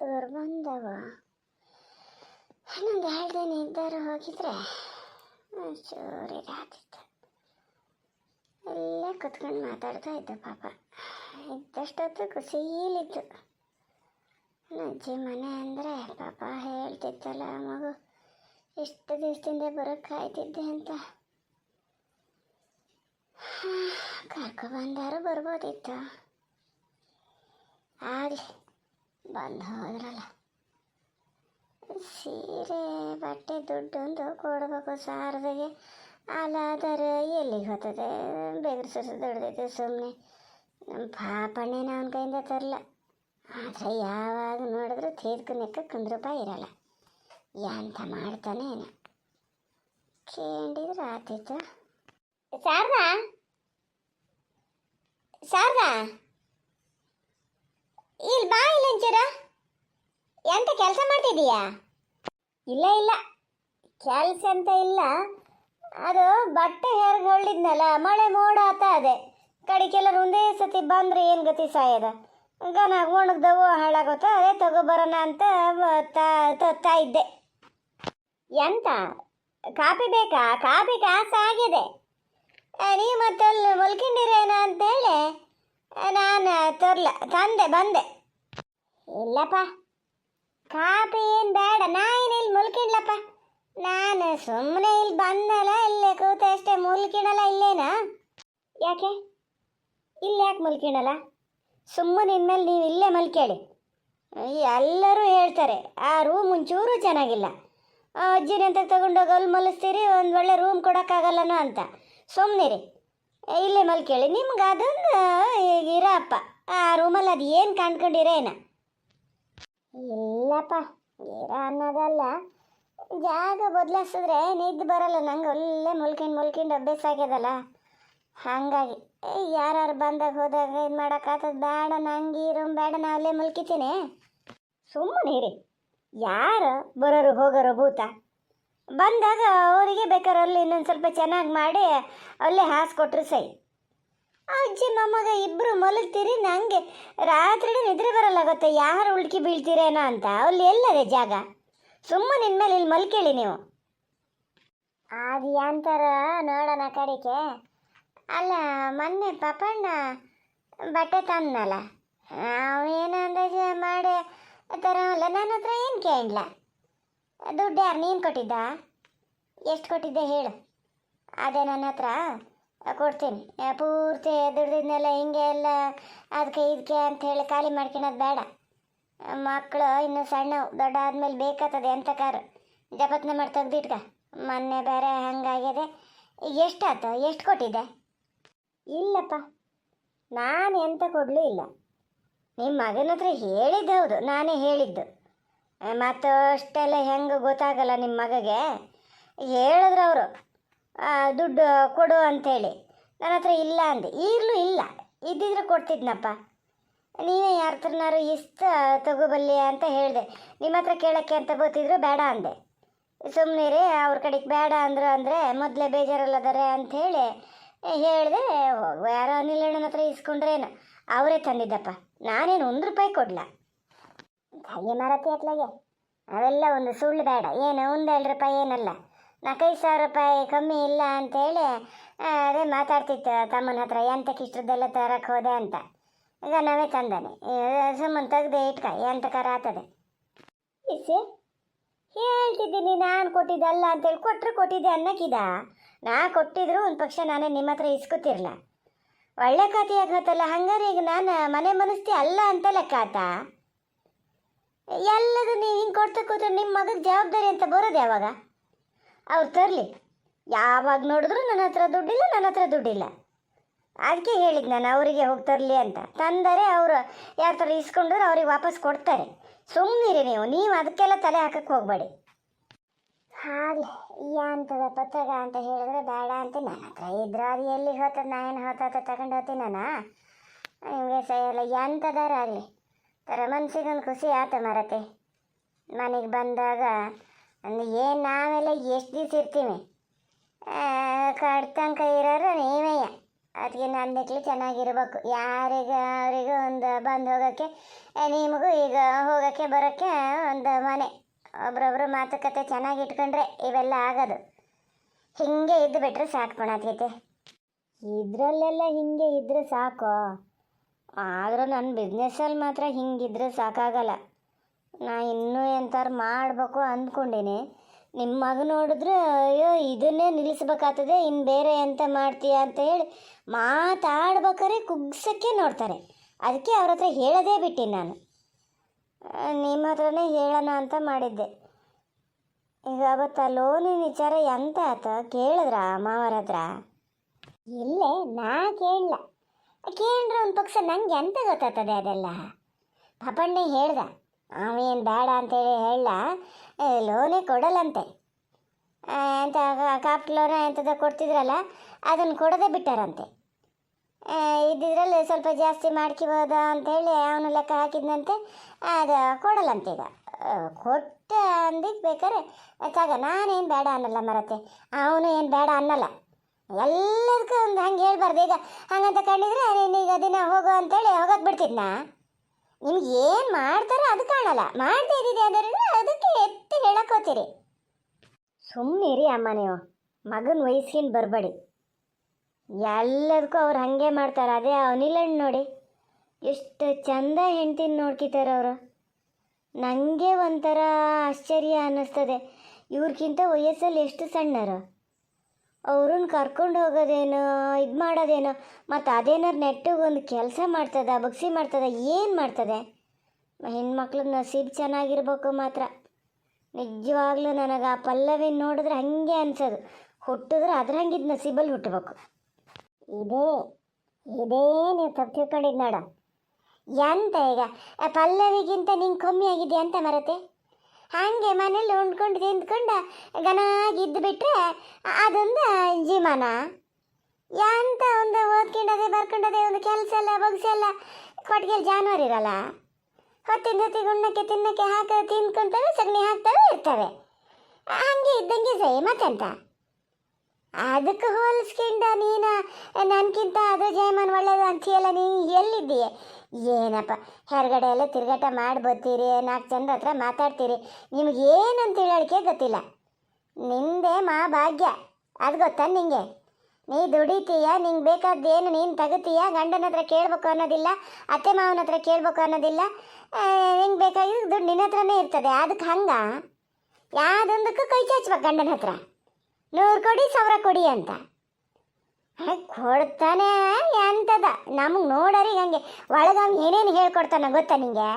ಬಂದವ ಇನ್ನೊಂದು ಎರಡು ದಿನ ಇದ್ದರು ಹೋಗಿದ್ರೆ ಚೂರಿಗೆ ಆಗ್ತಿತ್ತು ಎಲ್ಲ ಕುತ್ಕೊಂಡು ಮಾತಾಡ್ತಾ ಇದ್ದ ಪಾಪ. ಇದ್ದಷ್ಟೊತ್ತು ಖುಷೀಲಿತ್ತು ಅಜ್ಜಿ ಮನೆ ಅಂದರೆ ಪಾಪ ಹೇಳ್ತಿತ್ತಲ್ಲ ಮಗು ಎಷ್ಟು ದಿವಸದಿಂದ ಬರೋಕ್ಕೆ ಕಾಯ್ತಿದ್ದೆ ಅಂತ. ಕರ್ಕೊಬಂದಾರು ಬರ್ಬೋದಿತ್ತು. ಆಗಲಿ. ಬಂದು ಹೋದ್ರಲ್ಲ. ಸೀರೆ, ಬಟ್ಟೆ ದುಡ್ಡೊಂದು ಕೊಡಬೇಕು ಕೊಡ್ಬೇಕು ಅಲ್ಲಾದರ ಎಲ್ಲಿಗೆ ಹೋಗ್ತದೆ? ಬೆಗರ್ಸೋದು ದುಡ್ದೈತೆ ಸುಮ್ಮನೆ ನಮ್ಮ ಪಾಪಣ್ಣನ ಕೈಯಿಂದ ತರಲ್ಲ ಆದರೆ ಯಾವಾಗ ನೋಡಿದ್ರು ತೀರ್ಕು ನೆಕ್ಕಕ್ಕೆ ಒಂದು ರೂಪಾಯಿ ಇರಲ್ಲ. ಎಂತ ಮಾಡ್ತಾನೆ ಏನು ಕೇಳಿದ್ರೆ ಆತಿತ್ತು ಶಾರದಾ? ಇಲ್ಲಿ ಬಾ ಇಲ್ಲ ಒಂಚೂರು ಎಂತ ಕೆಲಸ ಮಾಡ್ತಿದ್ದೀಯಾ? ಇಲ್ಲ ಇಲ್ಲ. ಕೆಲಸ ಅಂತ ಇಲ್ಲ. ಅದು ಬಟ್ಟೆ ಹೊಳ್ಳಿದ್ನಲ್ಲ, ಮಳೆ ಮೋಡ ಆತ ಅದೇ. ಕಡಿಕೆಲ್ಲರೂ ಒಂದೇ ಸತಿ ಬಂದ್ರೆ ಏನು ಗತಿ ಸಾಯದ? ಗನ ಒಣಗ್ದವು ಹಾಳಾಗೋತ, ಅದೇ ತಗೊಬರೋಣ ಅಂತ ಮ- ತಾ- ತತ್ತಾ ಇದ್ದೆ. ಎಂತ? ಕಾಪಿ ಬೇಕಾ? ಕಾಪಿ ಕಾಸಾಗಿದೆ ನೀವು ಮತ್ತೆ ಅಲ್ಲಿ ಮಲ್ಕೊಂಡಿರೇನ ಅಂತೇಳಿ? ನಾನು ತರ್ಲ, ತಂದೆ, ಬಂದೆ. ಇಲ್ಲಪ್ಪ ಕಾಪಿ ಏನು ಬೇಡ ನಾ ಏನು ಇಲ್ಲಿ ಮುಲ್ಕಿಡ್ಲಪ್ಪ. ನಾನು ಸುಮ್ಮನೆ ಇಲ್ಲಿ ಬಂದಲ್ಲ, ಇಲ್ಲೇ ಕೂತ ಅಷ್ಟೇ, ಮುಲ್ಕಿಡಲ್ಲ ಇಲ್ಲೇನಾ? ಯಾಕೆ? ಇಲ್ಲಿ ಯಾಕೆ ಮುಲ್ಕಿಡಲ್ಲ? ಸುಮ್ಮನೆ ಇನ್ಮೇಲೆ ನೀವು ಇಲ್ಲೇ ಮಲ್ಕೇಳಿ. ಎಲ್ಲರೂ ಹೇಳ್ತಾರೆ, ಆ ರೂಮ್ ಒಂಚೂರು ಚೆನ್ನಾಗಿಲ್ಲ. ಅಜ್ಜಿನ ಅಂತ ತಗೊಂಡೋಗಿ ಅಲ್ಲಿ ಮಲಸ್ತೀರಿ, ಒಂದು ಒಳ್ಳೆ ರೂಮ್ ಕೊಡೋಕ್ಕಾಗಲ್ಲನೋ ಅಂತ. ಸುಮ್ಮನಿರಿ ಇಲ್ಲೇ ಮಲ್ಕೇಳಿ ನಿಮ್ಗೆ ಅದೊಂದು ಇರಪ್ಪ. ಆ ರೂಮಲ್ಲಿ ಅದು ಏನು ಕಾಣ್ಕೊಂಡಿರೇನ ಇಲ್ಲಪ್ಪ, ಇರ ಅನ್ನೋದಲ್ಲ. ಜಾಗ ಬದಲಾಯಿಸಿದ್ರೆ ನಿದ್ದು ಬರಲ್ಲ. ನಂಗೆ ಒಳ್ಳೆ ಮುಲ್ಕೊಂಡು ಮುಲ್ಕೊಂಡು ಅಭ್ಯಾಸ ಆಗ್ಯದಲ್ಲ. ಹಾಗಾಗಿ ಯಾರು ಬಂದಾಗ ಹೋದಾಗ ಇದು ಮಾಡೋಕ್ಕಾಗ್ತದೆ ಬೇಡ. ನಂಗೆ ಈ ರೂಮ್ ಬೇಡ, ನಾ ಅಲ್ಲೇ ಮುಲ್ಕಿತೀನಿ. ಸುಮ್ಮನೆ ಇರಿ. ಯಾರು ಬರೋರು ಹೋಗೋರು ಭೂತ. ಬಂದಾಗ ಅವರಿಗೆ ಬೇಕಾದ್ರೆ ಅಲ್ಲಿ ಇನ್ನೊಂದು ಸ್ವಲ್ಪ ಚೆನ್ನಾಗಿ ಮಾಡಿ ಅಲ್ಲೇ ಹಾಸ್ಕೊಟ್ರು ಸೈ. ಅಜ್ಜಿ ಮೊಮ್ಮಗ ಇಬ್ಬರು ಮಲಗ್ತೀರಿ ನನಗೆ ರಾತ್ರಿ ನಿದ್ರೆ ಬರಲ್ಲ ಗೊತ್ತಾ, ಯಾರು ಉಳ್ಕಿ ಬೀಳ್ತೀರೇನೋ ಅಂತ. ಅಲ್ಲಿ ಎಲ್ಲದೆ ಜಾಗ. ಸುಮ್ಮನೆ ಮೇಲೆ ಇಲ್ಲಿ ಮಲ್ಕೇಳಿ ನೀವು. ಅದು ಯಾಂತರ ನೋಡೋಣ ಕಡೆಗೆ. ಅಲ್ಲ, ಮೊನ್ನೆ ಪಾಪಣ್ಣ ಬಟ್ಟೆ ತಂದನಲ್ಲ. ಅವೇನು ಅಂದಾಜು ಮಾಡಿ ತರೋಲ್ಲ ನನ್ನ ಹತ್ರ ಏನು ಕೇಳಲ್ಲ ದುಡ್ಡು ಯಾರು, ನೀನು ಕೊಟ್ಟಿದ್ದ? ಎಷ್ಟು ಕೊಟ್ಟಿದ್ದೆ ಹೇಳು. ಅದೇ ನನ್ನ ಹತ್ರ. ಕೊಡ್ತೀನಿ. ಪೂರ್ತಿ ದುಡ್ದಿದ್ನೆಲ್ಲ ಹಿಂಗೆ ಎಲ್ಲ ಅದಕ್ಕೆ ಇದಕ್ಕೆ ಅಂತ ಹೇಳಿ ಖಾಲಿ ಮಾಡ್ಕೊಳೋದು ಬೇಡ. ಮಕ್ಕಳು ಇನ್ನು ಸಣ್ಣ ದೊಡ್ಡ ಆದಮೇಲೆ ಬೇಕಾಗ್ತದೆ ಎಂಥ ಕಾರು. ಜಪತ್ನ ಮಾಡಿ ತೆಗ್ದಿಟ್ಕ. ಮೊನ್ನೆ ಬೇರೆ ಹಂಗಾಗಿದೆ. ಎಷ್ಟಾಯ್ತು? ಎಷ್ಟು ಕೊಟ್ಟಿದ್ದೆ? ಇಲ್ಲಪ್ಪ. ನಾನು ಎಂತ ಕೊಡಲೂ ಇಲ್ಲ. ನಿಮ್ಮ ಮಗನ ಹತ್ರ ಹೇಳಿದ್ದು ಹೌದು. ನಾನೇ ಹೇಳಿದ್ದು. ಮತ್ತು ಅಷ್ಟೆಲ್ಲ ಹೆಂಗೆ ಗೊತ್ತಾಗಲ್ಲ ನಿಮ್ಮ ಮಗಗೆ? ಹೇಳಿದ್ರು ಅವರು. ದುಡ್ಡು ಕೊಡು ಅಂಥೇಳಿ ನನ್ನ ಹತ್ರ ಇಲ್ಲ ಅಂದೆ. ಈಗಲೂ ಇಲ್ಲ. ಇದ್ದಿದ್ರೆ ಕೊಡ್ತಿದ್ನಪ್ಪ. ನೀವೇ ಯಾರ ಹತ್ರನಾರು ಇಷ್ಟ ತಗೋಬಲ್ಲಿ ಅಂತ ಹೇಳಿದೆ. ನಿಮ್ಮ ಹತ್ರ ಕೇಳೋಕ್ಕೆ ಅಂತ ಗೊತ್ತಿದ್ರು ಬೇಡ ಅಂದೆ. ಸುಮ್ಮನೆ ರೀ ಅವ್ರ ಕಡೆಗೆ ಬೇಡ ಅಂದರು ಅಂದರೆ ಮೊದಲೇ ಬೇಜಾರಲ್ಲದಾರೆ ಅಂಥೇಳಿ ಹೇಳಿದೆ ಯಾರೋ ಅನಿಲಣ್ಣನ ಹತ್ರ ಇಸ್ಕೊಂಡ್ರೇನು? ಅವರೇ ತಂದಿದ್ದಪ್ಪ. ನಾನೇನು ಒಂದು ರೂಪಾಯಿ ಕೊಡಲ? ಹಾಗೆ ಮಾರತಿ ಅತ್ಲಾಗೆ ಅವೆಲ್ಲ ಒಂದು ಸುಳ್ಳು ಬೇಡ. ಏನು, ಒಂದೆರಡು ರೂಪಾಯಿ ಏನಲ್ಲ. ನಾಲ್ಕೈದು ಸಾವಿರ ರೂಪಾಯಿ ಕಮ್ಮಿ ಇಲ್ಲ ಅಂತೇಳಿ ಅದೇ ಮಾತಾಡ್ತಿತ್ತು ತಮ್ಮನ ಹತ್ರ ಎಂತಕ್ಕೆ ಇಷ್ಟದೆಲ್ಲ ತರಕ್ಕೆ ಹೋದೆ ಅಂತ. ಈಗ ನಾವೇ ತಂದಾನೆ. ಸುಮ್ಮನೆ ತೆಗ್ದು ಇಟ್ಕ ಎಂತಕಾರ ಆತದೆ. ಇಸಿ ಹೇಳ್ತಿದ್ದೀನಿ, ನಾನು ಕೊಟ್ಟಿದ್ದಲ್ಲ ಅಂತೇಳಿ ಕೊಟ್ಟರು ಕೊಟ್ಟಿದ್ದೆ ಅನ್ನಕ್ಕಿದ ನಾ ಕೊಟ್ಟಿದ್ರು ಒಂದು ಪಕ್ಷ ನಾನೇ ನಿಮ್ಮ ಹತ್ರ ಇಸ್ಕೊತಿರ್ಲ ಒಳ್ಳೆ ಕಥೆ ಆಗತ್ತಲ್ಲ ಹಂಗಾರೆ ಈಗ ನಾನು ಮನೆ ಮನಸ್ತಿ ಅಲ್ಲ ಅಂತ ಲೆಕ್ಕ ಆತ. ಎಲ್ಲದು ನೀವು ಹಿಂಗೆ ಕೊಡ್ತಾ ಕೂತ್ರೆ ನಿಮ್ಮ ಮಗನ ಜವಾಬ್ದಾರಿ ಅಂತ ಬರೋದು ಯಾವಾಗ? ಅವ್ರು ತರಲಿ. ಯಾವಾಗ ನೋಡಿದ್ರು ನನ್ನ ಹತ್ರ ದುಡ್ಡಿಲ್ಲ, ನನ್ನ ಹತ್ರ ದುಡ್ಡಿಲ್ಲ. ಅದಕ್ಕೆ ಹೇಳಿದ್ದು ನಾನು, ಅವರಿಗೆ ಹೋಗಿ ತರಲಿ ಅಂತ. ತಂದರೆ ಅವರು ಯಾರ ಥರ ಇಸ್ಕೊಂಡ್ರೆ ಅವ್ರಿಗೆ ವಾಪಸ್ ಕೊಡ್ತಾರೆ. ಸುಮ್ಮನಿರಿ ನೀವು ನೀವು ಅದಕ್ಕೆಲ್ಲ ತಲೆ ಹಾಕಕ್ಕೆ ಹೋಗಬೇಡಿ. ಹಾಗೆ ಅಂತದ ಪತ್ರಗ ಅಂತ ಹೇಳಿದ್ರೆ ಬೇಡ ಅಂತ ನನ್ನ ಹತ್ರ ಇದ್ರೆ. ಅದು ಎಲ್ಲಿಗೆ ಹೋತದ, ನಾ ಏನು ಹೋಗ್ತದೆ ತಗೊಂಡು ಹೋಗ್ತೀನಿ ನಾನು. ನಿಮಗೆ ಸಹ ಎಂಥದಾರ ಆಗಲಿ. ಥರ ಮನ್ಸಿಗೊಂದು ಖುಷಿ ಆಯ್ತು ಮರತೆ ಮನೆಗೆ ಬಂದಾಗ ಅಂದ್ರೆ ಏನು ನಾವೆಲ್ಲ ಎಷ್ಟು ದಿವಸ ಇರ್ತೀವಿ? ಕಡ್ತಂಕ ಇರೋರು ನೀವೇ. ಅದಕ್ಕೆ ನನ್ನ ಚೆನ್ನಾಗಿರ್ಬೇಕು. ಯಾರಿಗ ಅವರಿಗೂ ಒಂದು ಬಂದು ಹೋಗೋಕ್ಕೆ ನಿಮಗೂ ಈಗ ಹೋಗೋಕ್ಕೆ ಬರೋಕ್ಕೆ ಒಂದು ಮನೆ. ಒಬ್ರೊಬ್ರು ಮಾತುಕತೆ ಚೆನ್ನಾಗಿ ಇಟ್ಕೊಂಡ್ರೆ ಇವೆಲ್ಲ ಆಗೋದು. ಹಿಂಗೆ ಇದ್ದು ಬಿಟ್ಟರೆ ಸಾಕು ಕಣತೈತೆ ಇದರಲ್ಲೆಲ್ಲ ಹಿಂಗೆ ಇದ್ದರೆ ಸಾಕು? ಆದ್ರೆ ನನ್ನ ಬಿಸ್ನೆಸ್ಸಲ್ಲಿ ಮಾತ್ರ ಹಿಂಗಿದ್ರೆ ಸಾಕಾಗಲ್ಲ. ನಾ ಇನ್ನೂ ಎಂಥವ್ರು ಮಾಡಬೇಕು ಅಂದ್ಕೊಂಡಿನಿ ನಿಮ್ಮ ಮಗ ನೋಡಿದ್ರೆ, ಅಯ್ಯೋ, ಇದನ್ನೇ ನಿಲ್ಲಿಸ್ಬೇಕಾಗ್ತದೆ ಇನ್ನು ಬೇರೆ ಎಂತ ಮಾಡ್ತೀಯ ಅಂತ ಹೇಳಿ ಮಾತಾಡ್ಬೇಕಾರೆ ಕುಗ್ಸಕ್ಕೆ ನೋಡ್ತಾರೆ. ಅದಕ್ಕೆ ಅವ್ರ ಹತ್ರ ಹೇಳೋದೇ ಬಿಟ್ಟಿನಿ ನಾನು. ನಿಮ್ಮ ಹತ್ರನೇ ಹೇಳೋಣ ಅಂತ ಮಾಡಿದ್ದೆ. ಈಗ ಅವತ್ತು ಲೋನಿನ ವಿಚಾರ ಎಂತ ಆತ ಕೇಳಿದ್ರ ಮಾವರ ಹತ್ರ? ಇಲ್ಲೇ, ನಾ ಕೇಳಲ್ಲ ಕೇಳಿದ್ರೆ ಒಂದು ಪಕ್ಷ ನನಗೆ ಎಂತ ಗೊತ್ತಾಗ್ತದೆ ಅದೆಲ್ಲ? ಪಾಪಣ್ಣೆ ಹೇಳ್ದ ಅವೇನು ಬೇಡ ಅಂತೇಳಿ ಹೇಳ ಲೋನೇ ಕೊಡಲ್ಲಂತೆ. ಆ, ಎಂತ ಕಾಪ್ ಲೋನ ಎಂಥದ್ದು ಕೊಡ್ತಿದ್ರಲ್ಲ ಅದನ್ನು ಕೊಡದೆ ಬಿಟ್ಟಾರಂತೆ. ಇದ್ದಿದ್ರಲ್ಲಿ ಸ್ವಲ್ಪ ಜಾಸ್ತಿ ಮಾಡ್ಕೋಬೋದ ಅಂತೇಳಿ ಅವನು ಲೆಕ್ಕ ಹಾಕಿದ್ನಂತೆ ಅದು ಕೊಡಲ್ಲಂತೆ ಈಗ. ಕೊಟ್ಟ ಅಂದಿದ್ದು ಬೇಕಾರೆ ತಗ ನಾನೇನು ಬೇಡ ಅನ್ನಲ್ಲ ಮರತೆ. ಅವನು ಏನು ಬೇಡ ಅನ್ನಲ್ಲ. ಎಲ್ಲದಕ್ಕೂ ಒಂದು ಹಂಗೆ ಹೇಳ್ಬಾರ್ದು. ಈಗ ಹಂಗಂತ ಕಂಡಿದ್ರೆ ಈಗ ದಿನ ಹೋಗು ಅಂತೇಳಿ ಹೋಗೋದು ಬಿಡ್ತಿದ್ನಾ? ನಿಮ್ಗೆ ಏನು ಮಾಡ್ತಾರೋ ಅದು ಕಾಣಲ್ಲ. ಮಾಡ್ತಾ ಇದ್ದಿದೆ ಅಂದ್ರೆ ಅದಕ್ಕೆ ಎತ್ತಿ ಹೇಳಕ್ಕೋತೀರಿ ಸುಮ್ಮನಿರಿ ಅಮ್ಮ ನೀವು. ಮಗನ ವಯಸ್ಸಿನ ಬರಬೇಡಿ. ಎಲ್ಲದಕ್ಕೂ ಅವ್ರು ಹಾಗೆ ಮಾಡ್ತಾರೆ. ಅದೇ ಅವನಿಲ್ಲಣ್ಣ ನೋಡಿ. ಎಷ್ಟು ಚಂದ ಹೆಂಡ್ತಿನ ನೋಡ್ಕಿತಾರೆ ಅವರು. ನನಗೆ ಒಂಥರ ಆಶ್ಚರ್ಯ ಅನ್ನಿಸ್ತದೆ. ಇವ್ರಿಗಿಂತ ವಯಸ್ಸಲ್ಲಿ ಎಷ್ಟು ಸಣ್ಣರು. ಅವ್ರನ್ನ ಕರ್ಕೊಂಡು ಹೋಗೋದೇನು, ಇದು ಮಾಡೋದೇನು ಮತ್ತು ಅದೇನಾರು ನೆಟ್ಟಿಗೆ ಒಂದು ಕೆಲಸ ಮಾಡ್ತದ, ಬಗ್ಸಿ ಮಾಡ್ತದ, ಏನು ಮಾಡ್ತದೆ? ಹೆಣ್ಮಕ್ಳು ನಸೀಬ್ ಚೆನ್ನಾಗಿರ್ಬೇಕು ಮಾತ್ರ. ನಿಜವಾಗ್ಲೂ ನನಗೆ ಆ ಪಲ್ಲವಿನ ನೋಡಿದ್ರೆ ಹಾಗೆ ಅನ್ಸೋದು. ಹುಟ್ಟಿದ್ರೆ ಅದ್ರ ಹಂಗಿದ್ದು ನಸೀಬಲ್ಲಿ ಹುಟ್ಟಬೇಕು ಇದೇ ಇದೇ ನೀವು ತಪ್ಪು ತಿಳ್ಕೊಂಡಿದ್ದು ನೋಡ. ಎಂತ ಈಗ? ಆ ಪಲ್ಲವಿಗಿಂತ ನಿಂಗೆ ಕಮ್ಮಿ ಆಗಿದೆ ಅಂತ ಮರತೆ? ಹಾಗೆ ಮನೇಲಿ ಉಂಡ್ಕೊಂಡು ತಿಂದ್ಕೊಂಡು ಗನಾಗಿದ್ದು ಬಿಟ್ರೆ ಅದೊಂದು ಜೀವನ. ಎಂತ ಒಂದು ಓದ್ಕೊಂಡದೆ ಬರ್ಕೊಂಡದೆ ಒಂದು ಕೆಲಸ ಎಲ್ಲ, ಬಗ್ಸ ಎಲ್ಲ ಕೊಟ್ಟಿಗೆ ಜಾನುವಾರು ಇರಲ್ಲ. ಹೊತ್ತಿನ ಜೊತೆಗೆ ಉಣ್ಣಕ್ಕೆ, ತಿನ್ನಕ್ಕೆ ಹಾಕ ತಿನ್ಕೊಂತವೆ ಸಗಣಿ ಹಾಕ್ತವೆ, ಇರ್ತವೆ. ಹಂಗೆ ಇದ್ದಂಗೆ ಸೈ ಮತ್ತೆಂತ? ಅದಕ್ಕೆ ಹೋಲಿಸ್ಕೊಂಡ ನೀನು ನನಗಿಂತ ಅದು ಜಯಮಾನ್ ಒಳ್ಳೇದು ಅಂತೀಯಲ್ಲ, ನೀ ಎಲ್ಲಿದ್ದೀಯ? ಏನಪ್ಪ ಹೊರಗಡೆ ಎಲ್ಲ ತಿರುಗಾಟ ಮಾಡಿ ಬರ್ತೀರಿ ನಾಲ್ಕು ಜನರ ಹತ್ರ ಮಾತಾಡ್ತೀರಿ, ನಿಮ್ಗೆ ಏನಂತ ಹೇಳೋಕ್ಕೆ ಗೊತ್ತಿಲ್ಲ. ನಿಂದೆ ಮಾ ಭಾಗ್ಯ, ಅದು ಗೊತ್ತಾ ನಿಂಗೆ? ನೀ ದುಡಿತೀಯ, ನಿಂಗೆ ಬೇಕಾದ್ದೇನು ನೀನು ತಗತೀಯ, ಗಂಡನ ಹತ್ರ ಕೇಳ್ಬೇಕು ಅನ್ನೋದಿಲ್ಲ, ಅತ್ತೆ ಮಾವನ ಹತ್ರ ಕೇಳ್ಬೇಕು ಅನ್ನೋದಿಲ್ಲ ನಿಂಗೆ ಬೇಕಾಗಿದ್ದು ದುಡ್ಡು ನಿನ್ನ ಹತ್ರನೇ ಇರ್ತದೆ, ಅದಕ್ಕೆ ಹಂಗ? ಯಾವುದೊಂದಕ್ಕೂ ಕೈ ಚಾಚ್ಬೇಕು ಗಂಡನ ಹತ್ರ. ನೂರು ಕೊಡಿ ಸಾವಿರ ಕೊಡಿ ಅಂತ. ಕೊಡ್ತಾನೆ ಅಂತದ ನಮಗೆ ನೋಡರಿ ಹಂಗೆ ಒಳಗ ಏನೇನು ಹೇಳ್ಕೊಡ್ತಾನೆ ಗೊತ್ತಾ ನಿಂಗೆ?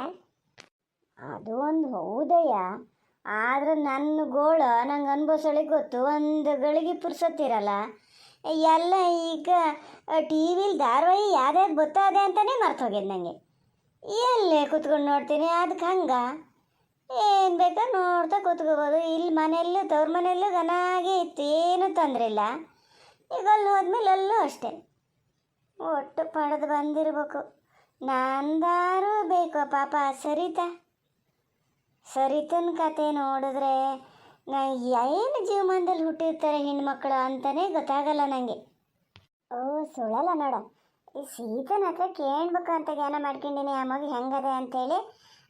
ಅದು ಒಂದು ಹೌದಯ್ಯ. ಆದ್ರೆ ನನ್ನ ಗೋಳು ನಂಗೆ ಅನ್ಭವಿಸೋಳಿಗೆ ಗೊತ್ತು, ಒಂದು ಗಳಿಗೆ ಪುರ್ಸತ್ತಿರಲ್ಲ. ಎಲ್ಲ ಈಗ ಟಿ ವಿಲಿ ಧಾರಾವಾಹಿ ಯಾವ್ದು ಗೊತ್ತಾದೆ ಅಂತಲೇ ಮರ್ತು ಹೋಗ್ಯದ ನನಗೆ ಎಲ್ಲೇ ಕುತ್ಕೊಂಡು ನೋಡ್ತೀನಿ ಅದಕ್ಕೆ ಹಂಗ. ಏನು ಬೇಕಾ ನೋಡ್ತಾ ಕೂತ್ಕೋಬೋದು. ಇಲ್ಲಿ ಮನೆಯಲ್ಲೂ, ತವ್ರ ಮನೆಯಲ್ಲೂ ಗನಾಗೆ ಇತ್ತು. ಏನೂ ತೊಂದರೆ ಇಲ್ಲ. ಈಗ ಅಲ್ಲಿ ಹೋದ್ಮೇಲೆ ಎಲ್ಲೂ ಅಷ್ಟೇ. ಒಟ್ಟು ಪಡೆದು ಬಂದಿರ್ಬೇಕು. ನಂದಾರು ಬೇಕು ಪಾಪ. ಸರಿತಾ? ಸರಿತನ ಕತೆ ನೋಡಿದ್ರೆ ನಾ ಏನು ಜೀವಮಾನದಲ್ಲಿ ಹುಟ್ಟಿರ್ತಾರೆ ಹೆಣ್ಮಕ್ಳು ಅಂತಲೇ ಗೊತ್ತಾಗಲ್ಲ ನನಗೆ ಓ ಸುಳಲ್ಲ ನೋಡ. ಈ ಸೀತನ ಹತ್ರ ಕೇಳ್ಬೇಕು ಅಂತ ಜ್ಞಾನ ಮಾಡ್ಕೊಂಡಿನಿ. ಆ ಮಗು ಹೆಂಗದೆ ಅಂತೇಳಿ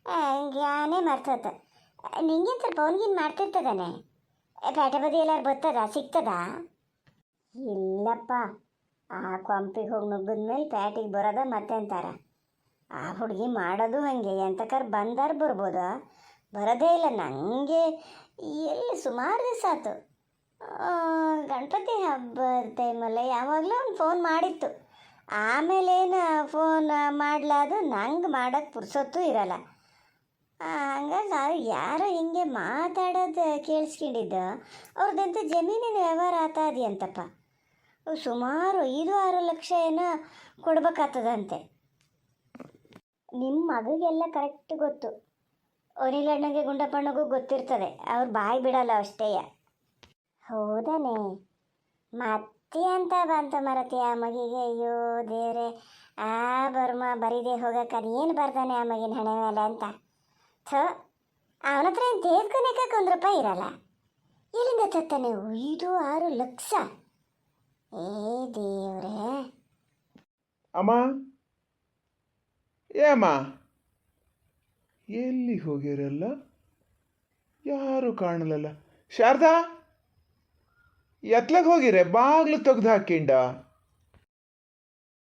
ಆ, ಮರ್ತದ. ನಿಂಗೆ ಸ್ವಲ್ಪ ಅವನಿಗಿನ್ ಮಾಡ್ತಿರ್ತದಾನೆ? ಪೇಟೆ ಬದಿ ಎಲ್ಲಾರು ಬರ್ತದ ಸಿಗ್ತದ? ಇಲ್ಲಪ್ಪ. ಆ ಕೊಂಪಿಗೆ ಹೋಗಿ ನುಗ್ಗಿದ್ಮೇಲೆ ಪ್ಯಾಟಿಗೆ ಬರೋದ ಮತ್ತೆ ಅಂತಾರ. ಆ ಹುಡುಗಿ ಮಾಡೋದು ಹಾಗೆ. ಎಂತಕರ್ ಬಂದಾರು ಬರ್ಬೋದ? ಬರೋದೇ ಇಲ್ಲ. ನನಗೆ ಎಲ್ಲಿ ಸುಮಾರು ದಿವಸ ಆಯ್ತು ಗಣಪತಿ ಹಬ್ಬದ ಟೈಮಲ್ಲಿ ಯಾವಾಗಲೂ ಒಂದು ಫೋನ್ ಮಾಡಿತ್ತು. ಆಮೇಲೇನು ಫೋನ್ ಮಾಡ್ಲಾದು ನಂಗೆ ಮಾಡೋಕ್ಕೆ ಪುರ್ಸೊತ್ತು ಇರಲ್ಲ. ಹಂಗಾಗಿ ನಾವು ಯಾರೋ ಹಿಂಗೆ ಮಾತಾಡೋದು ಕೇಳಿಸ್ಕೊಂಡಿದ್ದು. ಅವ್ರದ್ದಂತ ಜಮೀನಿನ ವ್ಯವಹಾರ ಅವು ಸುಮಾರು ಐದು ಆರು ಲಕ್ಷ ಏನೋ ಕೊಡ್ಬೇಕಾಗ್ತದಂತೆ. ನಿಮ್ಮ ಮಗಗೆಲ್ಲ ಕರೆಕ್ಟ್ ಗೊತ್ತು. ಒನಿಲಣ್ಣಗೆ ಗುಂಡಪ್ಪಣ್ಣಗೂ ಗೊತ್ತಿರ್ತದೆ. ಅವ್ರು ಬಾಯಿ ಬಿಡಲ್ಲ ಅಷ್ಟೇಯ ಹೌದಾನೆ. ಮತ್ತೆ ಅಂತ ಬಂತ ಮರತಿ ಆ ಮಗಿಗೆ? ಅಯ್ಯೋ ದೇವ್ರೆ. ಆ ಬರ್ಮ, ಬರೀದೇ ಹೋಗಕ್ಕೆ ಅದೇನು ಬರ್ತಾನೆ ಆ ಮಗಿನ ಹಣೆ ಮೇಲೆ ಅಂತ. ಥೋ ಅವನ ಹತ್ರ ದೇವ್ಕೊನಕ್ಕೆ ಒಂದು ರೂಪಾಯಿ ಇರಲ್ಲ? ಎಲ್ಲಿಂದ ತತ್ತಾನೆ ಐದು, ಆರು ಲಕ್ಷ? ಏ ದೇವ್ರೆ. ಅಮ್ಮ? ಏ ಅಮ್ಮ? ಎಲ್ಲಿ ಹೋಗಿರಲ್ಲ? ಯಾರು ಕಾಣಲಲ್ಲ. ಶಾರದಾ? ಎತ್ಲಗೆ ಹೋಗಿರೆ? ಬಾಗ್ಲು ತೆಗ್ದು ಹಾಕಿಂಡ?